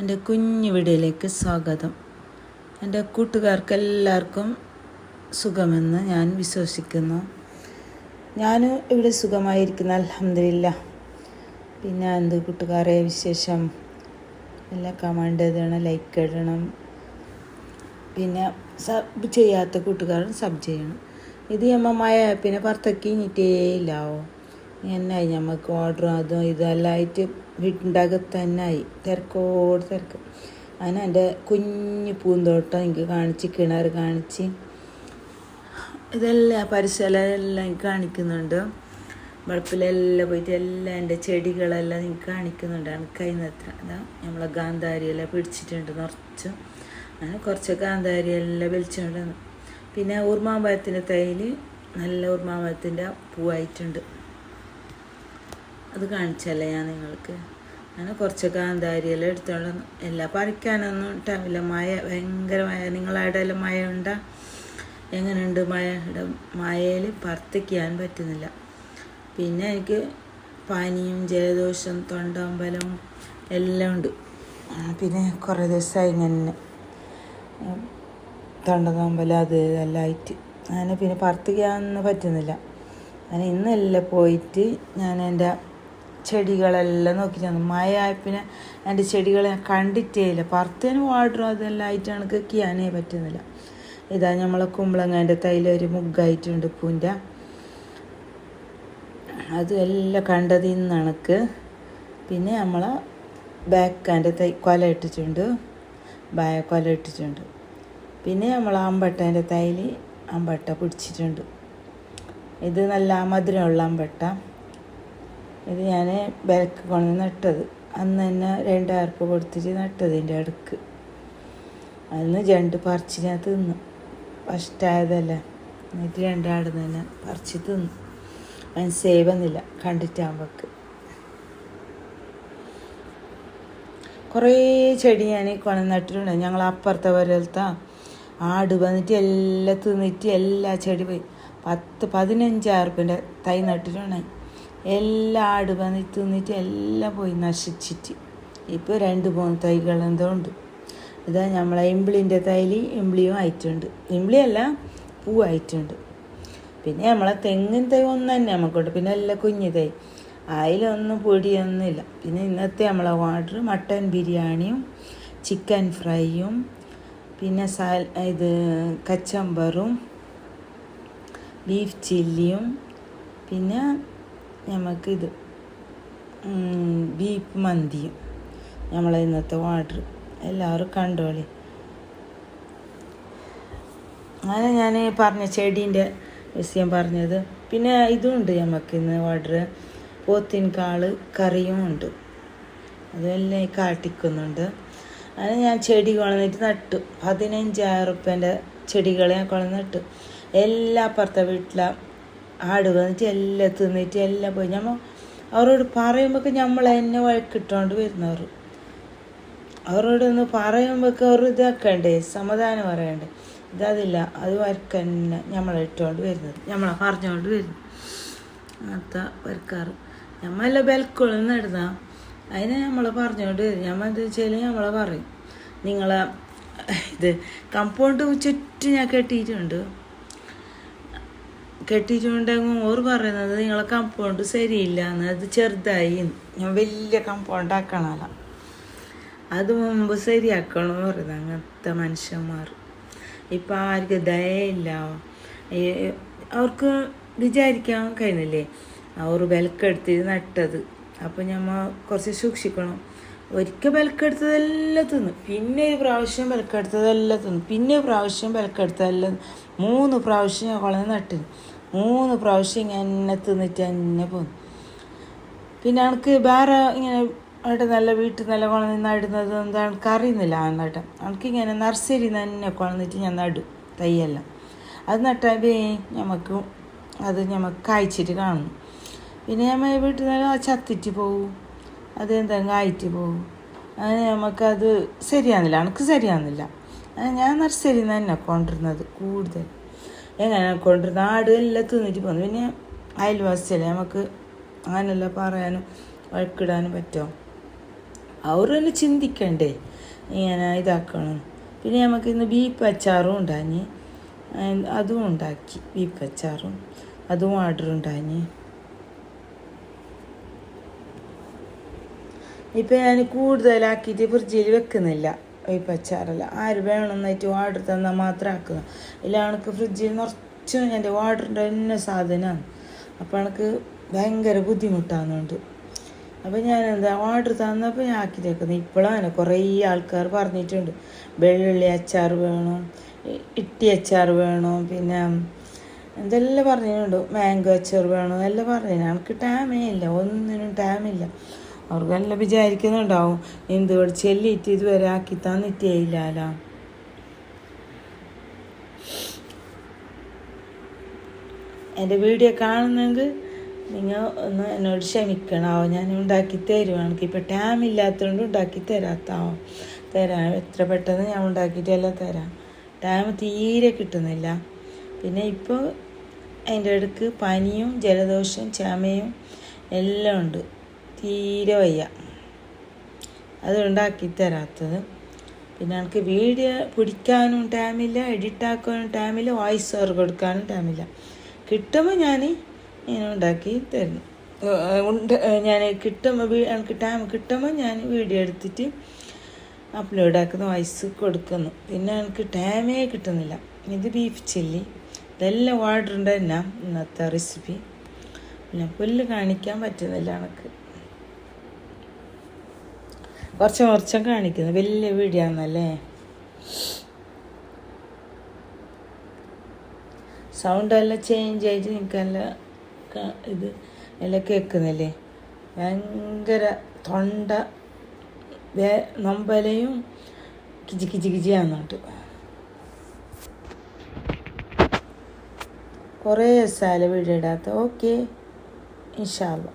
എന്റെ കുഞ്ഞു വീഡിയോയിലേക്ക് സ്വാഗതം. എന്റെ കൂട്ടുകാർക്ക് എല്ലാവർക്കും സുഖമെന്ന് ഞാൻ വിശ്വസിക്കുന്നു. ഞാൻ ഇവിടെ സുഖമായിരിക്കുന്ന അലഹമില്ല പിന്നെ എന്ത് കൂട്ടുകാരെ വിശേഷം? എല്ലാം കമന്റ് ചെയ്തണം ലൈക്ക് ഇടണം. പിന്നെ സബ് ചെയ്യാത്ത കൂട്ടുകാരൻ സബ് ചെയ്യണം. ഇത് അമ്മമായ പിന്നെ പുറത്തേക്ക് ഇനിറ്റേ ഇല്ലാവോ? എന്നായി നമുക്ക് ഓർഡർ അതും ഇതെല്ലാം ആയിട്ട് വീട്ടിന്റെ അകത്ത് തന്നെ ആയി തിരക്കോട് തിരക്ക്. അങ്ങനെ എന്റെ കുഞ്ഞു പൂന്തോട്ടം എനിക്ക് കാണിച്ച് കിണർ കാണിച്ച്. ഇതെല്ലാം പരിസരം എല്ലാം എനിക്ക് കാണിക്കുന്നുണ്ട്. വെളുപ്പിലെല്ലാം പോയിട്ട് എല്ലാം എന്റെ ചെടികളെല്ലാം എനിക്ക് കാണിക്കുന്നുണ്ട്. എനിക്ക് കഴിയുന്നത്ര അതാ നമ്മളെ ഗാന്ധാരിയെല്ലാം പിടിച്ചിട്ടുണ്ട് നിറച്ച്. അങ്ങനെ കുറച്ച് ഗാന്ധാരിയെല്ലാം വലിച്ചുകൊണ്ട് വന്നു. പിന്നെ ഊർമാമ്പഴത്തിന്റെ തൈയിൽ നല്ല ഊർമാമ്പഴത്തിന്റെ പൂവായിട്ടുണ്ട്. അത് കാണിച്ചല്ലേ ഞാൻ നിങ്ങൾക്ക്? അങ്ങനെ കുറച്ച് കാന്താരിയെല്ലാം വന്നു. എല്ലാം പറിക്കാനൊന്നും ടൈമില്ല മഴ ഭയങ്കര മഴ. നിങ്ങളവിടെ എല്ലാം മഴ ഉണ്ടാ? എങ്ങനെയുണ്ട് മഴയുടെ മഴയിൽ പറത്തിക്കാൻ പറ്റുന്നില്ല. പിന്നെ എനിക്ക് പനിയും ജലദോഷം തൊണ്ടമ്പലം എല്ലാം ഉണ്ട്. പിന്നെ കുറേ ദിവസമായി ഇങ്ങനെ തൊണ്ടതമ്പലം അത് ഇതെല്ലാം ആയിട്ട്. അങ്ങനെ പിന്നെ പറത്തിക്കാൻ പറ്റുന്നില്ല. അങ്ങനെ ഇന്നെല്ലാം പോയിട്ട് ഞാൻ എന്റെ ചെടികളെല്ലാം നോക്കി ചെന്നു മഴ പിന്നെ എന്റെ ചെടികളെ ഞാൻ കണ്ടിട്ടേ ഇല്ല പറുത്തതിന് വാട്ടറും അതെല്ലാം ആയിട്ട് എനിക്ക് കിയാനേ പറ്റുന്നില്ല. ഇതാ നമ്മളെ തൈല ഒരു മുഗ്ഗായിട്ടുണ്ട് പൂന്റെ. അതുമെല്ലാം കണ്ടത് ഇന്ന് എനിക്ക് പിന്നെ നമ്മളെ ബാക്കാന്റെ തൈ കൊല ഇട്ടിട്ടുണ്ട്. ബായ കൊല ഇട്ടിട്ടുണ്ട്. പിന്നെ നമ്മൾ അമ്പട്ടേന്റെ തൈൽ അമ്പട്ട പിടിച്ചിട്ടുണ്ട്. ഇത് നല്ല മധുരമുള്ള അമ്പട്ട. ഇത് ഞാൻ വിലക്ക് കൊണ്ട് നട്ടത്. അന്ന് തന്നെ രണ്ടായിരം ഉറുപ്പ്യ കൊടുത്തിട്ട് നട്ടതിന്റെ അടുക്ക്. അന്ന് രണ്ട് പറിച്ച് ഞാൻ തിന്നു ഫസ്റ്റായതല്ല എന്നിട്ട് രണ്ടാട് തന്നെ പറിച്ച് തിന്നു. സേവ് വന്നില്ല. കണ്ടിട്ടാകുമ്പോക്ക് കുറേ ചെടി ഞാൻ കൊണ നട്ടിട്ടുണ്ട്. ഞങ്ങൾ അപ്പുറത്തെ വരലത്ത ആട് വന്നിട്ട് എല്ലാം തിന്നിട്ട് എല്ലാ ചെടി പോയി. പത്ത് പതിനഞ്ചായിരം തൈ നട്ടിട്ടുണ്ട്. എല്ലാ ആട് വന്നിട്ട് തിന്നിട്ട് എല്ലാം പോയി നശിച്ചിട്ട്. ഇപ്പോൾ രണ്ട് മൂന്ന് തൈകൾ എന്തോ ഉണ്ട്. ഇതാ നമ്മളെ ഇമ്പിളിന്റെ തൈലി ഇമ്പിളിയും ആയിട്ടുണ്ട്. ഇമ്പിളിയല്ല പൂവായിട്ടുണ്ട് പിന്നെ നമ്മളെ തെങ്ങിൻ തൈ ഒന്ന് തന്നെ നമുക്കുണ്ട്. പിന്നെ എല്ലാം കുഞ്ഞു തൈ. അതിലൊന്നും പൊടിയൊന്നുമില്ല. പിന്നെ ഇന്നത്തെ നമ്മളെ ഓർഡർ മട്ടൻ ബിരിയാണിയും ചിക്കൻ ഫ്രൈയും പിന്നെ സാൽ ഇത് കച്ചമ്പറും ബീഫ് ചില്ലിയും പിന്നെ നമുക്കിത് ബീഫ് മന്തിയും നമ്മളെ ഇന്നത്തെ ഓർഡർ എല്ലാവരും കണ്ടോളി അങ്ങനെ ഞാൻ പറഞ്ഞ ചെടീന്റെ വിഷയം പറഞ്ഞത്. പിന്നെ ഉണ്ട് നമുക്ക് ഇന്ന് ഓർഡർ പോത്തിൻ കാൾ കറിയും ഉണ്ട്. അതെല്ലാം കാട്ടിക്കുന്നുണ്ട്. അങ്ങനെ ഞാൻ ചെടി കൊളന്നിട്ട് നട്ടു. പതിനഞ്ചായിരം റുപ്യന്റെ ചെടികൾ ഞാൻ കൊളന്നിട്ടു. എല്ലാ അപ്പുറത്തെ വീട്ടിലെ ആട് വന്നിട്ട് എല്ലാം തിന്നിട്ട് എല്ലാം പോയി. ഞമ്മ അവരോട് പറയുമ്പോൾ നമ്മൾ എന്നെ വഴക്കിട്ടോണ്ട് വരുന്നവർ അവരോടൊന്ന് പറയുമ്പോഴൊക്കെ അവർ ഇതാക്കണ്ടേ സമാധാനം പറയണ്ടേ. ഇതതില്ല അത് വരക്കന്നെ നമ്മളെ ഇട്ടുകൊണ്ട് വരുന്നത്. നമ്മളെ പറഞ്ഞുകൊണ്ട് വരുന്നു അങ്ങനത്തെ വരക്കാറ്. നമ്മളെല്ലാം ബെൽക്കുളം നടന്ന അതിനെ നമ്മളെ പറഞ്ഞുകൊണ്ട് വരും. നമ്മൾ എന്താ വെച്ചാൽ നമ്മളെ പറയും. നിങ്ങളെ ഇത് കമ്പൗണ്ട് ചുറ്റും ഞാൻ കെട്ടിയിട്ടുണ്ട്. കെട്ടിയിട്ടുണ്ടെങ്കിൽ ഓർ പറയുന്നത് നിങ്ങളെ കമ്പൗണ്ട് ശരിയില്ല എന്ന് അത് ചെറുതായി ഞാൻ വലിയ കമ്പൗണ്ട് ആക്കണല്ല അത് മുമ്പ് ശരിയാക്കണം എന്ന് പറയുന്നത് അങ്ങനത്തെ മനുഷ്യന്മാർ. ഇപ്പം ആർക്ക് ദയയില്ല. അവർക്ക് വിചാരിക്കാൻ കഴിയുന്നില്ലേ അവർ വിലക്കെടുത്തിട്ട് നട്ടത്. അപ്പം ഞമ്മ കുറച്ച് സൂക്ഷിക്കണം. ഒരിക്കൽ വിലക്കെടുത്തതെല്ലാം തിന്നു. പിന്നെ ഒരു പ്രാവശ്യം വിലക്കെടുത്തതെല്ലാം തിന്നു. പിന്നെ ഒരു പ്രാവശ്യം വിലക്കെടുത്തതെല്ലാം മൂന്ന് പ്രാവശ്യം ഞാൻ കുളന്ന് നട്ടിന്. മൂന്ന് പ്രാവശ്യം ഇങ്ങനെ തിന്നിട്ട് തന്നെ പോന്നു. പിന്നെ എനിക്ക് വേറെ ഇങ്ങനെ അവിടെ നല്ല വീട്ടിൽ നല്ല കുളം നടുന്നത് എന്താ എനിക്ക് അറിയുന്നില്ല ആ നട്ടം. എനിക്കിങ്ങനെ നർസറി തന്നെ കുളന്നിട്ട് ഞാൻ നടും തൈയെല്ലാം അത് നട്ടാൽ നമുക്ക് അത് നമുക്ക് കായ്ച്ചിട്ട് കാണും പിന്നെ നമ്മൾ വീട്ടിൽ നിന്ന് ചത്തിട്ട് പോവും. അത് എന്തെങ്കിലും ആയിട്ട് പോവും. അങ്ങനെ നമുക്കത് ശരിയാകുന്നില്ല എനിക്ക് ശരിയാകുന്നില്ല ഞാൻ നർസറിയിൽ നിന്ന് തന്നെ കൊണ്ടിരുന്നത് കൂടുതൽ. എങ്ങനെ കൊണ്ടിരുന്ന ആട് എല്ലാം തിന്നിട്ട് പോന്നു. പിന്നെ അയൽവാസിയല്ലേ നമുക്ക് അങ്ങനെല്ലാം പറയാനും വഴക്കിടാനും പറ്റുമോ അവർ തന്നെ ചിന്തിക്കണ്ടേ ഇങ്ങനെ ഇതാക്കണം. പിന്നെ നമുക്ക് ഇന്ന് ബീപ്പ് അച്ചാറും ഉണ്ടാഞ്ഞ് അതും ഉണ്ടാക്കി. ബീപ്പ് അച്ചാറും അതും ഓർഡർ ഉണ്ടാഞ്ഞ് ഇപ്പം ഞാൻ കൂടുതലാക്കിയിട്ട് ഫ്രിഡ്ജിൽ വെക്കുന്നില്ല. ബീഫ് അച്ചാറല്ല ആര് വേണമെന്നായിട്ട് ഓർഡർ തന്നാൽ മാത്രം ആക്കുക. ഇല്ല ഫ്രിഡ്ജിൽ നിറച്ചും എന്റെ ഓർഡറിന്റെ തന്നെ സാധനമാണ് അപ്പോൾ എനിക്ക് ഭയങ്കര ബുദ്ധിമുട്ടാകുന്നുണ്ട് അപ്പോൾ ഞാൻ എന്താ ഓർഡർ തന്നപ്പോൾ ഞാൻ ആക്കി തേക്കുന്നത് ഇപ്പോഴാണ് കുറേ ആൾക്കാർ പറഞ്ഞിട്ടുണ്ട്. വെള്ളുള്ളി അച്ചാർ വേണം ഇട്ടി അച്ചാർ വേണം പിന്നെ എന്തെല്ലാം പറഞ്ഞിട്ടുണ്ട്. മാംഗോ അച്ചാർ വേണം എല്ലാം പറഞ്ഞു എനിക്ക് ടൈമേ ഇല്ല. ഒന്നിനും ടൈമില്ല അവർക്കെല്ലാം വിചാരിക്കുന്നുണ്ടാവും. എന്ത് ചെല്ലിയിട്ട് ഇതുവരെ ആക്കി തന്നിട്ടേയില്ല എന്റെ വീഡിയോ കാണുന്നെങ്കിൽ നിങ്ങൾ ഒന്ന് എന്നോട് ക്ഷമിക്കണാവോ. ഞാൻ ഉണ്ടാക്കി തരുവാണ് ഇപ്പോൾ ഇപ്പം ടൈം ഇല്ലാത്തതുകൊണ്ട് ഉണ്ടാക്കി തരാത്താവോ. തരാം. എത്ര പെട്ടെന്ന് ഞാൻ ഉണ്ടാക്കിയിട്ടെല്ലാം തരാം. ടൈം തീരെ കിട്ടുന്നില്ല. പിന്നെ ഇപ്പോൾ അതിന്റെ ഇടയ്ക്ക് പനിയും ജലദോഷവും ചുമയും എല്ലാം ഉണ്ട്. തീരെ വയ്യ. അത് ഉണ്ടാക്കി തരാത്തത് പിന്നെ എനിക്ക് വീഡിയോ പിടിക്കാനും ടൈമില്ല എഡിറ്റ് ആക്കാനും ടൈമില്ല വോയിസ് ഓവർ കൊടുക്കാനും ടൈമില്ല കിട്ടുമ്പോൾ ഞാൻ ഇങ്ങനെ ഉണ്ടാക്കി തരുന്നു. ഞാൻ കിട്ടുമ്പോൾ എനിക്ക് ടൈം കിട്ടുമ്പോൾ ഞാൻ വീഡിയോ എടുത്തിട്ട് അപ്ലോഡ് ആക്കുന്ന വോയിസ് കൊടുക്കുന്നു. പിന്നെ എനിക്ക് ടൈമേ കിട്ടുന്നില്ല. ഇത് ബീഫ് ചില്ലി ഇതെല്ലാം ഓർഡർ ഉണ്ട് തന്നെ ഇന്നത്തെ റെസിപ്പി പിന്നെ പുല്ല് കാണിക്കാൻ പറ്റുന്നില്ല എനിക്ക്. കുറച്ച് കുറച്ചും കാണിക്കുന്നു. വലിയ വീഡിയോ സൗണ്ട് എല്ലാം ചേഞ്ച് ആയിട്ട് നിങ്ങൾക്ക് നല്ല ഇത് എല്ലാം കേൾക്കുന്നില്ലേ? ഭയങ്കര തൊണ്ട വേ നൊമ്പലയും കിജി കിജി കിജിയാന്നോട്ട് കുറേ സാല വീഡിയോ ഇടാത്ത? ഓക്കെ ഇൻഷാല്ല